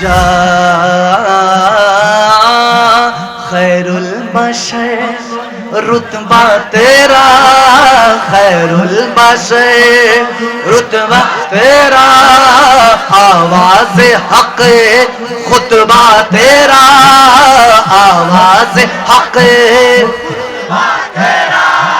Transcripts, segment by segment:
যা খৈরুল বসে রুতবা তেরা খৈরুল বসে রুতবা তেরা আওয়াজ হক খুতবা তেরা আওয়াজ হক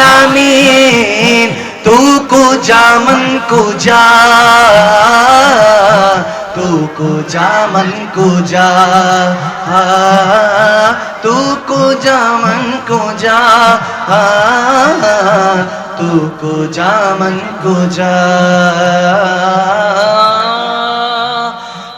للعالمین تو کو جا من کو جا تو کو جا من کو جا ہاں، تو کو جا من کو جا ہاں، تو کو جا من کو جا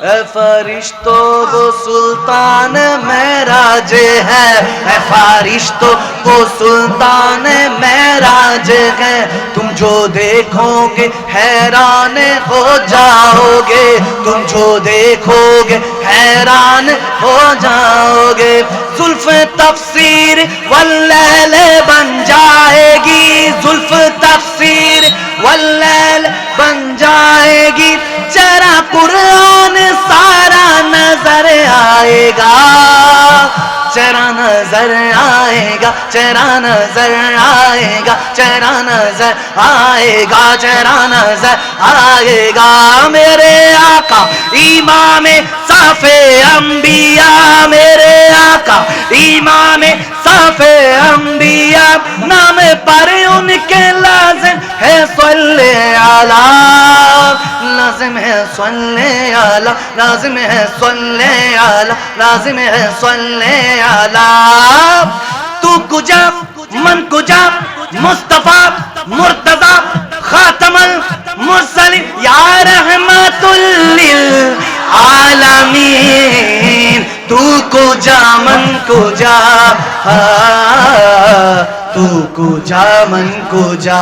اے فرشتو، وہ سلطان میراج ہے۔ اے فرشتو، وہ سلطان میراج ہے۔ تم جو دیکھو گے حیران ہو جاؤ گے تم جو دیکھو گے حیران ہو جاؤ گے زلف تفسیر واللیل بن جائے گی۔ زلف تفسیر آئے گا۔ چرا نظر آئے گا، چرا نظر آئے گا، چرا نظر آئے گا، چرا نظر آئے گا۔ میرے آقا، امام صاف انبیاء، میرے آقا، امام صاف انبیاء، نام پر ان کے لازم ہے صلی اللہ لازم ہے صلی اللہ لازم ہے صلی اللہ لازم ہے صلی اللہ۔ تو کجا من کجا مصطفیٰ مرتضی خاتم المرسلین۔ یا رحمت للعالمین تو کو جا من کو جا ہاں، تو کو جا من کو جا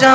جا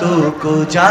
جا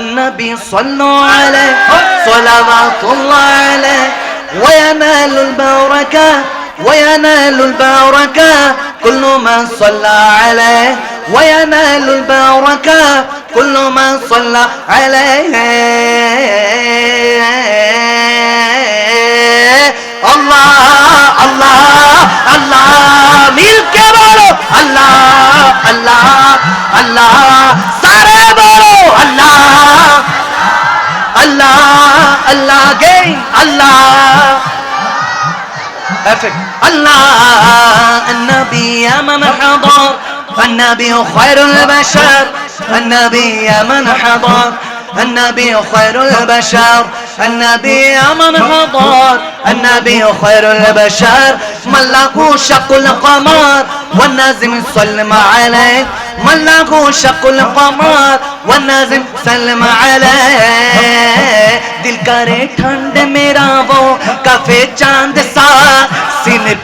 النبي صلوا عليه صلوات الله عليه وينال البركة وينال البركة كل من صلى عليه وينال البركة كل من صلى عليه. الله الله الله ملك بارو الله الله الله سارة بارو الله الله الله جاي. الله. الله النبي يا من حضر. النبي خير البشر النبي من حضر النبي خير البشر النبي من حضر النبي خير البشر. له شق القمر والنازم سلم عليه له شق القمر والنازم سلم عليه. دل کرے ٹھنڈ میرا وہ کفے چاند سا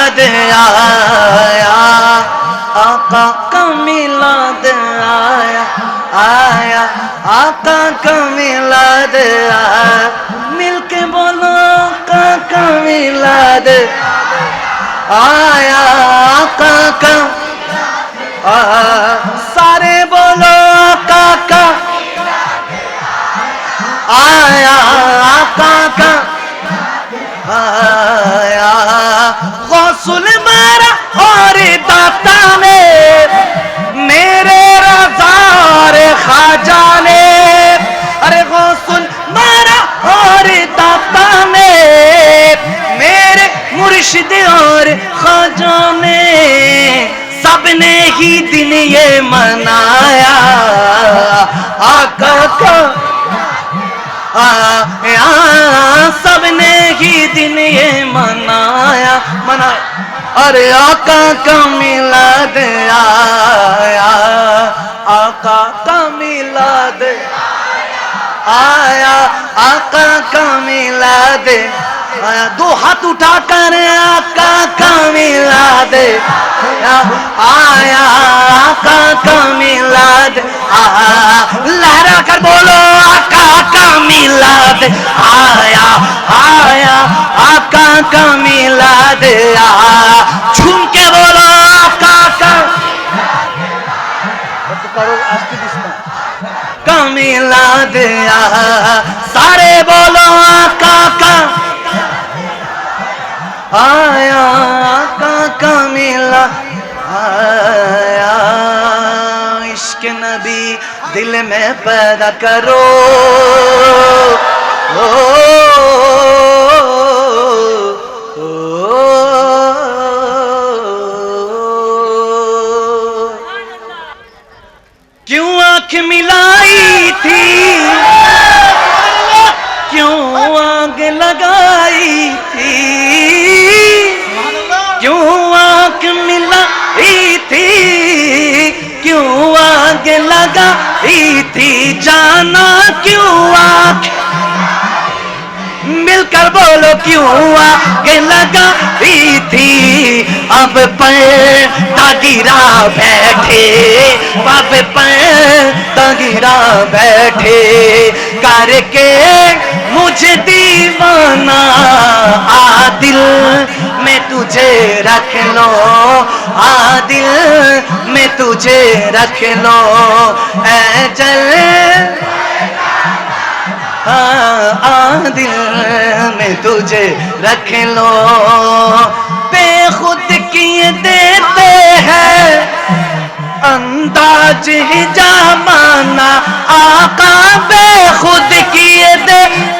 میلاد آیا، آقا کا میلاد آیا آیا، آقا کا میلاد آیا۔ مل کے بولو، آقا کا میلاد آیا، آقا کا سارے بولو، آقا کا آیا، آقا کا آیا۔ غسل مارا اور داتا نے، میرے رضار خواجہ نے۔ ارے غسل مارا اور داتا نے، میرے مرشد اور خواجہ نے۔ سب نے ہی دن یہ منایا۔ آقا کا آیا، سب نے ہی دن یہ منایا۔ ارے آقا کا میلاد آیا، آقا کا میلاد آیا، آقا کا میلاد آیا۔ دو ہاتھ اٹھا کر آقا کا میلاد آیا آقا کا میلاد آیا۔ لہرا کر بولو آقا মিলা দে আয়া আয়া আকা কা মিলা দে আয়া ঝুমকে বলো আকা কা কামিলা দে আয়া সারে বলো আকা কা আয়া আকা কা মিলা আয়া ইশক নবী دل میں پیدا کرو. او کیوں آنکھ ملائی تھی؟ کیوں آگ لگائی تھی؟ آگ لگائی تھی جانا کیوں آنکھ مل کر بولو کیوں آگے لگائی تھی اب پر گرا بیٹھے، اب پر گرا بیٹھے۔ کر کے مجھے دیوانہ عادل تجھے رکھ لو، عادل میں تجھے رکھ لو۔ اے جل ہاں، دل میں تجھے رکھ لو۔ بے خود کیے دیتے ہیں، انداز ہی جامانا آقا بے خود کیے دیتے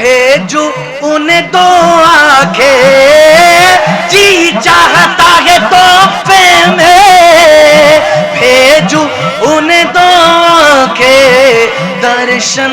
بھیجو انہیں دو آنکھیں۔ جی چاہتا ہے تو پہ میں بھیجو انہیں دو آنکھیں۔ درشن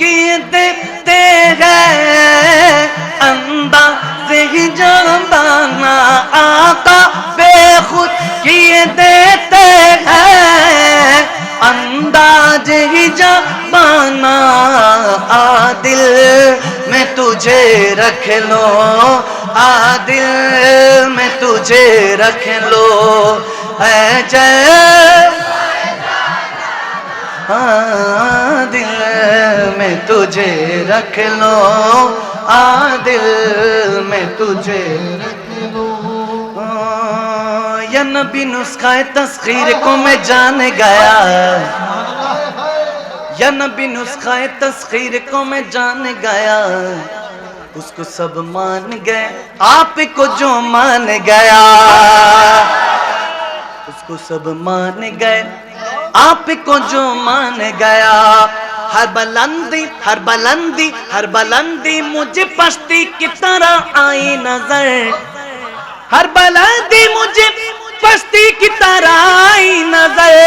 کی دیتے گئے۔ انداز ہی جانا آقا بے خود کی دیتے ہیں انداز ہی جانا عادل، میں تجھے رکھ لو۔ عادل، میں تجھے رکھ لو۔ اے جے عادل میں تجھے رکھ لو عادل میں تجھے رکھ لو۔ یا نبی نسخہ تسخیر کو میں جان گیا۔ یا نبی نسخہ تسخیر کو میں جان گیا۔ اس کو سب مان گئے، آپ کو جو مان گیا۔ اس کو سب مان گئے آپ کو جو مان گیا، ہر بلندی ہر بلندی ہر بلندی مجھے پشتی کی طرح آئی نظر۔ ہر بلندی مجھے پشتی کی طرح آئی نظر۔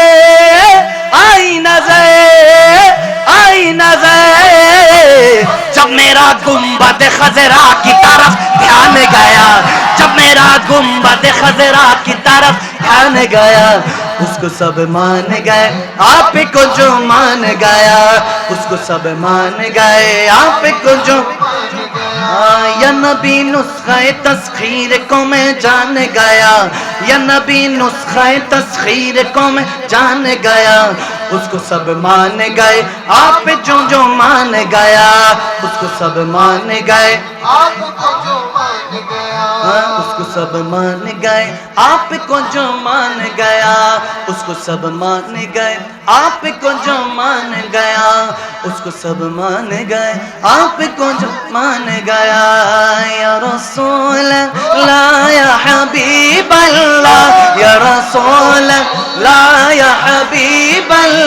آئی نظر آئی نظر۔ جب میرا گنبد خزرا کی طرف دھیان گیا، جب میرا گنبد خزرا کی طرف دھیان گیا اس کو سب مان گئے، آپ کو جو مان گیا، اس کو سب مان گئے، آپ کو جو ہاں، یا نبی نسخہ تسخیر کو میں جان گیا، یا نبی نسخہ تسخیر کو میں جان گیا اس کو سب مان گئے آپ جو جو مان گیا اس کو سب مان گئے۔ آپ کو جو مان گیا۔ ہاں، اس کو سب مان گئے۔ آپ کو جو مان گیا اس کو سب مان گئے۔ آپ کو جو مان گیا اس کو سب مان گئے۔ آپ کو جو مان گیا یا رسول اللہ یا حبیب اللہ یا رسول اللہ یا حبیب اللہ۔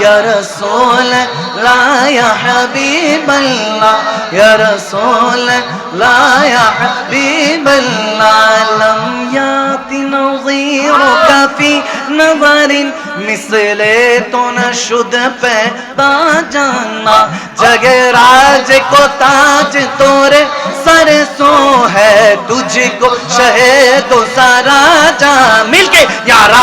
یا رسول اللہ یا حبیب اللہ یا رسول اللہ یا حبیب اللہ لم یات نظیرک فی نظر مثل تو نشد پیدا جانا جگ راج کو تاج تورے سر سو ہے تجھ کو شہد و سارا جان مل کے یا